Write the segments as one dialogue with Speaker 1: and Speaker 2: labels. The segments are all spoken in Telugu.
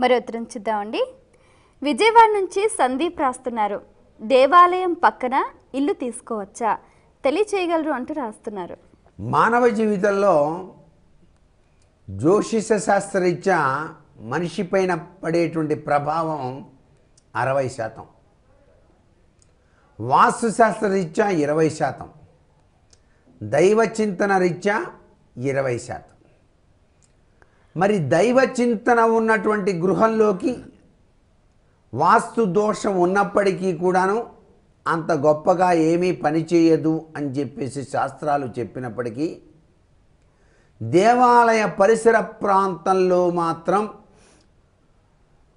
Speaker 1: మరి ఉత్తరం చూద్దామండి. విజయవాడ నుంచి సందీప్ రాస్తున్నారు. దేవాలయం పక్కన ఇల్లు తీసుకోవచ్చా? తెలియచేయగలరు అంటూ రాస్తున్నారు.
Speaker 2: మానవ జీవితంలో జ్యోతిష శాస్త్రరీత్యా మనిషి పైన పడేటువంటి ప్రభావం అరవై శాతం. వాస్తు శాస్త్రరీత్యా ఇరవై శాతం. దైవ చింతన రీత్యా ఇరవై శాతం. మరి దైవ చింతన ఉన్నటువంటి గృహంలోకి వాస్తు దోషం ఉన్నప్పటికీ కూడాను అంత గొప్పగా ఏమీ పనిచేయదు అని చెప్పేసి శాస్త్రాలు చెప్పినప్పటికీ దేవాలయ పరిసర ప్రాంతంలో మాత్రం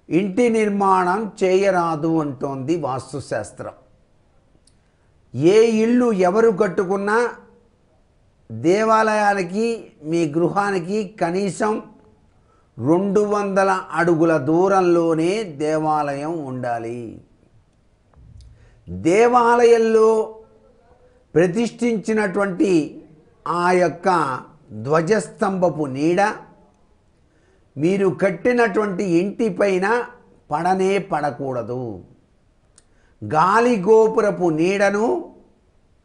Speaker 2: ఇంటి నిర్మాణం చేయరాదు అంటోంది వాస్తుశాస్త్రం ఏ ఇల్లు ఎవరు కట్టుకున్నా దేవాలయానికి మీ గృహానికి కనీసం రెండు వందల అడుగుల దూరంలోనే దేవాలయం ఉండాలి. దేవాలయంలో ప్రతిష్ఠించినటువంటి ఆ యొక్క ధ్వజస్తంభపు నీడ మీరు కట్టినటువంటి ఇంటిపైన పడనే పడకూడదు. గాలి గోపురపు నీడను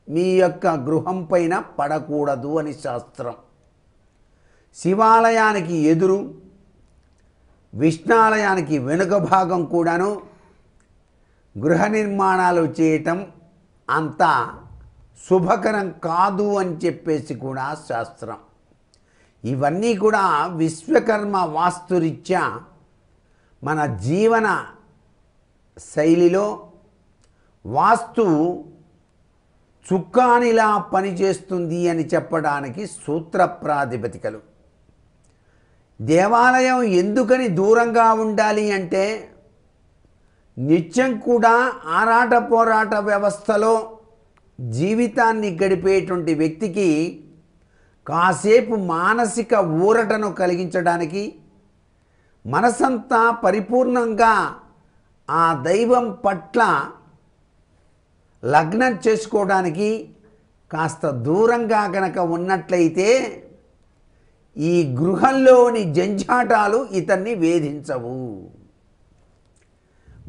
Speaker 2: మీ యొక్క గృహం పైన పడకూడదు అని శాస్త్రం. శివాలయానికి ఎదురు విష్ణాలయానికి వెనుక భాగం కూడాను గృహ నిర్మాణాలు చేయటం అంత శుభకరం కాదు అని చెప్పేసి కూడా శాస్త్రం. ఇవన్నీ కూడా విశ్వకర్మ వాస్తురీత్యా మన జీవన శైలిలో వాస్తు చుక్కానిలా పనిచేస్తుంది అని చెప్పడానికి సూత్ర ప్రాతిపదికలు. దేవాలయం ఎందుకని దూరంగా ఉండాలి అంటే నిత్యం కూడా ఆరాట పోరాట వ్యవస్థలో జీవితాన్ని గడిపేటువంటి వ్యక్తికి కాసేపు మానసిక ఊరటను కలిగించడానికి మనసంతా పరిపూర్ణంగా ఆ దైవం పట్ల లగ్నం చేసుకోవడానికి కాస్త దూరంగా గనక ఉన్నట్లయితే ఈ గృహంలోని జంజాటాలు ఇతన్ని వేధించవు.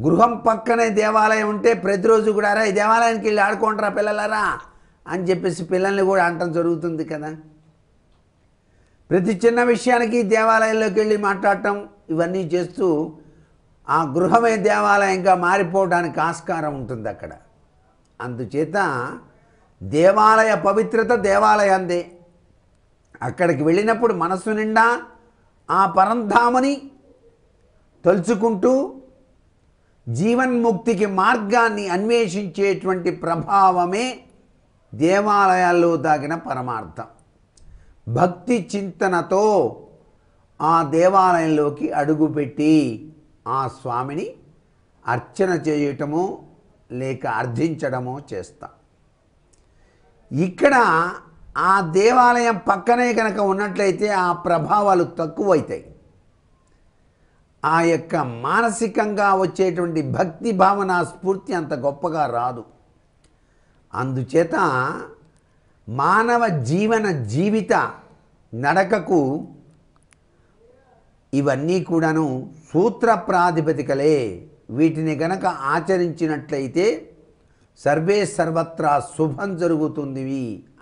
Speaker 2: గృహం పక్కనే దేవాలయం ఉంటే ప్రతిరోజు కూడా రా ఈ దేవాలయానికి వెళ్ళి ఆడుకోండిరా పిల్లలరా అని చెప్పేసి పిల్లల్ని కూడా అనటం జరుగుతుంది కదా. ప్రతి చిన్న విషయానికి దేవాలయంలోకి వెళ్ళి మాట్లాడటం ఇవన్నీ చేస్తూ ఆ గృహమే దేవాలయంగా మారిపోవడానికి ఆస్కారం ఉంటుంది అక్కడ. అందుచేత దేవాలయ పవిత్రత దేవాలయందే. అక్కడికి వెళ్ళినప్పుడు మనసు నిండా ఆ పరంధామని తలుచుకుంటూ జీవన్ముక్తికి మార్గాన్ని అన్వేషించేటువంటి ప్రభావమే దేవాలయాల్లో దాగిన పరమార్థం. భక్తి చింతనతో ఆ దేవాలయంలోకి అడుగుపెట్టి ఆ స్వామిని అర్చన చేయటము లేక అర్థించడమో చేస్తాం. ఇక్కడ ఆ దేవాలయం పక్కనే కనుక ఉన్నట్లయితే ఆ ప్రభావాలు తక్కువైతాయి. ఆ యొక్క మానసికంగా వచ్చేటువంటి భక్తి భావన స్ఫూర్తి అంత గొప్పగా రాదు. అందుచేత మానవ జీవన జీవిత నడకకు ఇవన్నీ కూడాను సూత్ర ప్రాతిపదికలే. వీటిని గనక ఆచరించినట్లయితే సర్వే సర్వత్రా శుభం జరుగుతుంది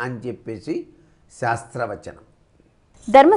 Speaker 2: అని చెప్పేసి శాస్త్రవచనం.
Speaker 1: ధర్మ